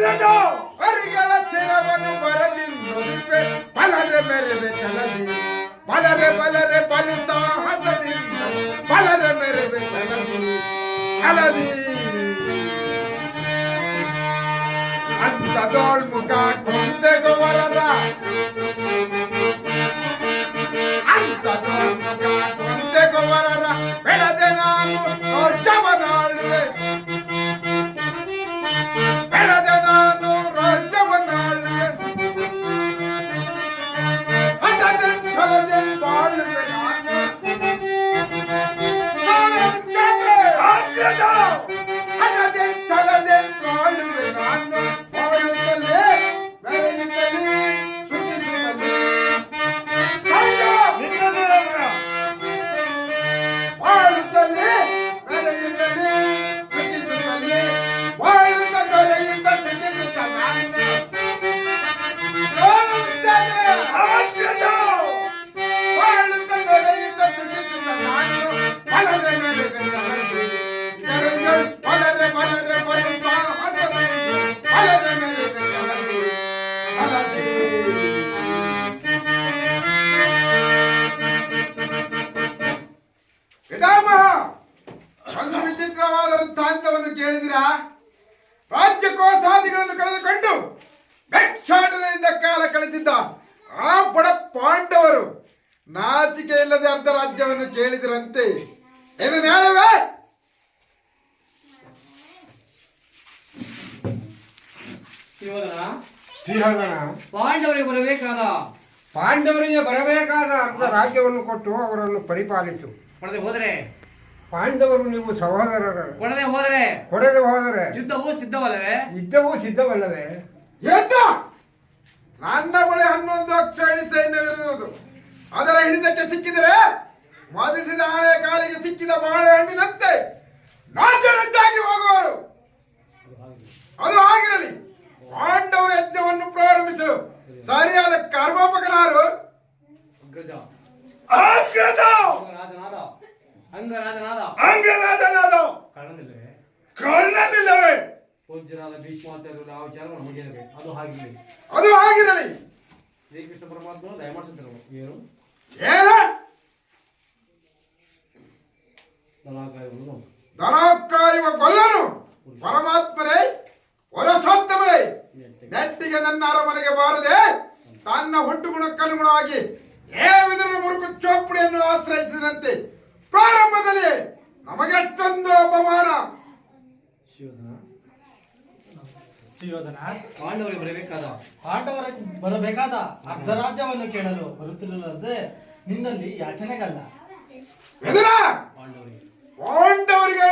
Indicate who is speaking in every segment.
Speaker 1: ಹರಿಗಳ ಚಿರವನ್ನು ಬರದಿರುವೆ ಬಲರೆ ಮೆರೆವೆ ಚಲದಿ ಬಲರೆ ಬಲರೆ ಬಲುತ್ತಾ ಹಸದಿಂದ ಬಲರೆ ಮೆರೆವೆ ಚಲದಿ ಚಲದಿ ಅಂತದೋಳ್ ಮುಖ ರಾಜ್ಯಕೋಸಾದಿಗಳನ್ನು ಕಳೆದುಕೊಂಡು ಭಿಕ್ಷಾಟನೆಯಿಂದ ಕಾಲ ಕಳೆದಿದ್ದ ಆ ಬಡ ಪಾಂಡವರು ನಾಚಿಕೆ ಇಲ್ಲದೆ ಅರ್ಧ ರಾಜ್ಯವನ್ನು ಕೇಳಿದರಂತೆ. ಇದು ನ್ಯಾಯವೇ?
Speaker 2: ಪಾಂಡವರಿಗೆ ಬರಬೇಕಾದ?
Speaker 3: ಪಾಂಡವರಿಗೆ ಬರಬೇಕಾದ ಅರ್ಧ ರಾಜ್ಯವನ್ನು ಕೊಟ್ಟು ಅವರನ್ನು ಪರಿಪಾಲಿಸು.
Speaker 2: ಹೋದರೆ
Speaker 3: ಪಾಂಡವರು ನೀವು ಸಹೋದರರು.
Speaker 2: ಕೊಡದೆ ಹೋದರೆ?
Speaker 3: ಕೊಡದೆ ಹೋದರೆ.
Speaker 2: ಯುದ್ಧವು ಸಿದ್ಧವಲ್ಲವೇ?
Speaker 3: ಯುದ್ಧವು ಸಿದ್ಧವಲ್ಲವೇ?
Speaker 1: ಯುದ್ಧ! ನನ್ನ ಬಳಿ ಹನ್ನೊಂದು ಅಕ್ಷರಣಿ ಸೈನ್ಯವಿರುವುದು ಅದರ ಹಿಡಿತಕ್ಕೆ ಸಿಕ್ಕಿದರೆ ಮದಿಸಿದ ಆನೆ ಕಾಲಿಗೆ ಸಿಕ್ಕಿದ ಬಾಳೆಹಣ್ಣಿನಂತೆ ನಾಚನಂತಾಗಿ ಹೋಗುವರು. ಅದು ಆಗಿರಲಿ ಪಾಂಡವರ ಯಜ್ಞವನ್ನು ಪ್ರಾರಂಭಿಸಲು ಸರಿಯಾದ ಕರ್ಮಾಪಕನಾರು
Speaker 2: ಅಗ್ರಜ.
Speaker 1: ಅಗ್ರಜ!
Speaker 2: ಅಂಗರಾಜನಾದ. ಅಂಗರಾಜನಾದ. ಕಾರಣವಿಲ್ಲವೇ?
Speaker 1: ಕರ್ಣನಿಲ್ಲವೇ
Speaker 2: ಪೂಜ್ಯರಾದ ಭೀಷ್ಮಾಚಾರ್ಯರು ಯಾವ ವಿಚಾರವನ್ನು ಮುಗಿಯಬೇಕು ಅದು ಹಾಗಿರಲಿ.
Speaker 1: ಅದು ಆಗಿರಲಿ
Speaker 2: ಶ್ರೀಕೃಷ್ಣ ಪರಮಾತ್ಮ ದಯಮಾಡಿಸುತ್ತಿರುವ ಏನು?
Speaker 1: ಏನ?
Speaker 2: ದಲಾಕಾಯವನ್ನು
Speaker 1: ದನ ಕಾಯುವ ಗೊಲ್ಲನು ಪರಮಾತ್ಮರೇ ಹೊರಸೋತ್ತಮರೇ ನೆಟ್ಟಿಗೆ. ನನ್ನ ಅರಮನೆಗೆ ಬಾರದೆ ತನ್ನ ಹುಟ್ಟು ಗುಣಕ್ಕನುಗುಣವಾಗಿ ಏ ವಿದುರನ ಮುರುಕು ಚೋಪಡಿಯನ್ನು ಆಶ್ರಯಿಸಿದಂತೆ ಪ್ರಾರಂಭದಲ್ಲಿ ನಮಗೆಷ್ಟೊಂದು ಅಪಮಾನ.
Speaker 4: ಸುಯೋಧನ
Speaker 2: ಪಾಂಡವರಿಗೆ ಬರಬೇಕಾದ.
Speaker 4: ಪಾಂಡವರಿಗೆ ಬರಬೇಕಾದ ಅರ್ಧ ರಾಜ್ಯವನ್ನು ಕೇಳಲು ಬರುತ್ತಿರಲದೆ ನಿನ್ನಲ್ಲಿ ಯಾಚನೆಗಲ್ಲ.
Speaker 2: ಪಾಂಡವರಿಗೆ.
Speaker 1: ಪಾಂಡವರಿಗೆ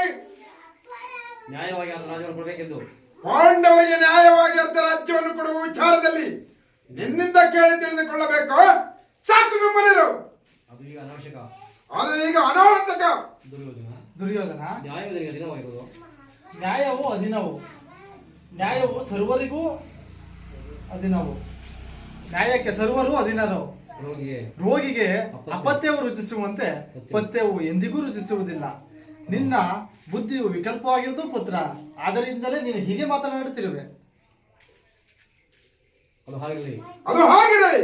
Speaker 2: ನ್ಯಾಯವಾಗಿ ಅರ್ಧರಾಜ್ಯವನ್ನು ಕೊಡಬೇಕೆಂದು.
Speaker 1: ಪಾಂಡವರಿಗೆ ನ್ಯಾಯವಾಗಿ ಅರ್ಧ ರಾಜ್ಯವನ್ನು ಕೊಡುವ ವಿಚಾರದಲ್ಲಿ ನಿನ್ನಿಂದ ಕೇಳಿ ತಿಳಿದುಕೊಳ್ಳಬೇಕು. ಸಾಕು ಸುಮ್ಮನಿರು.
Speaker 2: ಅದು ಈಗ ಅನಾವಶ್ಯಕ.
Speaker 1: ಅದು ಈಗ
Speaker 2: ದುರ್ಯೋಧನ.
Speaker 4: ದುರ್ಯೋಧನ.
Speaker 2: ಅಧೀನವಾಗಿರುವುದು
Speaker 4: ನ್ಯಾಯವು ಅಧೀನವು. ನ್ಯಾಯವು ಸರ್ವರಿಗೂ ಅಧೀನವು. ನ್ಯಾಯಕ್ಕೆ ಸರ್ವರು ಅಧೀನರು.
Speaker 2: ರೋಗಿಗೆ
Speaker 4: ರೋಗಿಗೆ ಅಪತ್ಯವು. ರುಚಿಸುವಂತೆ ಪಥ್ಯವು ಎಂದಿಗೂ ರುಚಿಸುವುದಿಲ್ಲ. ನಿನ್ನ ಬುದ್ಧಿಯು ವಿಕಲ್ಪವಾಗಿರುವುದು ಪುತ್ರ. ಆದ್ದರಿಂದಲೇ ನೀನು ಹೀಗೆ ಮಾತನಾಡುತ್ತಿರುವೆ.
Speaker 2: ಅದು ಹಾಗಿರಲಿ.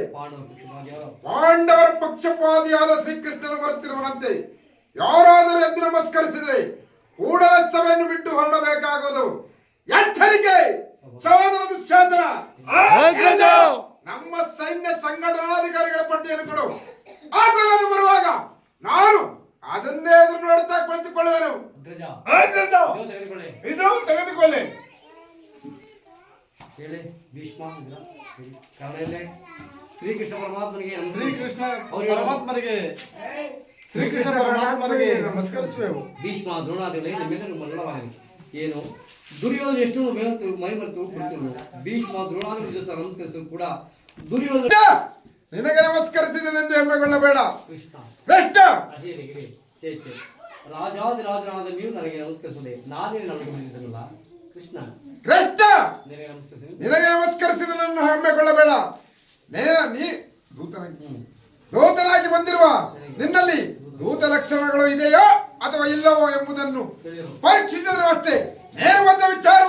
Speaker 1: ಪಾಂಡವರ ಪಕ್ಷಪಾತಿಯಾದ ಶ್ರೀಕೃಷ್ಣನು ಬರುತ್ತಿರುವಂತೆ ಯಾರಾದರೂ ಎದ್ದು ನಮಸ್ಕರಿಸಿದರೆ ಕೂಡಲ ಸಭೆಯನ್ನು ಬಿಟ್ಟು ಹೊರಡಬೇಕಾಗುವುದು. ಎಚ್ಚರಿಕೆ ಸಹೋದರ ದುಶ್ಯಾಸನ ನಮ್ಮ ಸೈನ್ಯ ಸಂಘಟನಾಧಿಕಾರಿಗಳ ಪಟ್ಟಿಯನ್ನು ಕೊಡು. ನಾನು ಬರುವಾಗ ನಾನು ಅದನ್ನೇ ಎದುರು ನೋಡುತ್ತಾ ಕುಳಿತುಕೊಳ್ಳುವೆನು.
Speaker 2: ಇದು ತೆಗೆದುಕೊಳ್ಳಿ.
Speaker 1: ಇದು ತೆಗೆದುಕೊಳ್ಳಿ.
Speaker 2: ಹೇಳಿ ಭೀಷ್ಮ. ಕಾರಣ ಎಲ್ಲೇ ಶ್ರೀಕೃಷ್ಣ ಪರಮಾತ್ಮನಿಗೆ.
Speaker 4: ಶ್ರೀಕೃಷ್ಣ ಪರಮಾತ್ಮನಿಗೆ ಶ್ರೀಕೃಷ್ಣ ಪರಮಾತ್ಮರಿಗೆ ನಮಸ್ಕರಿಸುವೆವು
Speaker 2: ಭೀಷ್ಮ ದ್ರೋಣಾದಿಗಳೇ ನಿಮ್ಮೆಲ್ಲರೂ ಮಂಗಳವಾಗಲಿ ಏನು? ದುರ್ಯೋಧನ ಎಷ್ಟು ಮೈ ಮರೆತು ಕುಳಿತರು ಭೀಷ್ಮ ದ್ರೋಣಾದಿಗಳ ಜೊತೆ ನಮಸ್ಕರಿಸಲು ಕೂಡ. ದುರ್ಯೋಧನ
Speaker 1: ನಿನಗೆ ನಮಸ್ಕರಿಸಿದನೆಂದು ಹೆಮ್ಮೆಗೊಳ್ಳಬೇಡ.
Speaker 2: ಕೃಷ್ಣ. ಕೃಷ್ಣ! ರಾಜಾದಿರಾಜನಾದ ನೀವು ನನಗೆ ನಮಸ್ಕರಿಸದೆ. ನಾನೇ ನಮಗೆ ಬಂದಿದ್ದನಲ್ಲ ಕೃಷ್ಣ. ನಿನಗೆ
Speaker 1: ನಮಸ್ಕರಿಸಿದ ನನ್ನ ಹೆಮ್ಮೆಗೊಳ್ಳಬೇಡ. ನೇರ ನೀ ದೂತನಾಗಿ ದೂತನಾಗಿ ಬಂದಿರುವ ನಿನ್ನಲ್ಲಿ ದೂತ ಲಕ್ಷಣಗಳು ಇದೆಯೋ ಅಥವಾ ಇಲ್ಲವೋ ಎಂಬುದನ್ನು ಪರೀಕ್ಷಿಸಿದರು ಅಷ್ಟೇ. ನೇರವಾದ ವಿಚಾರ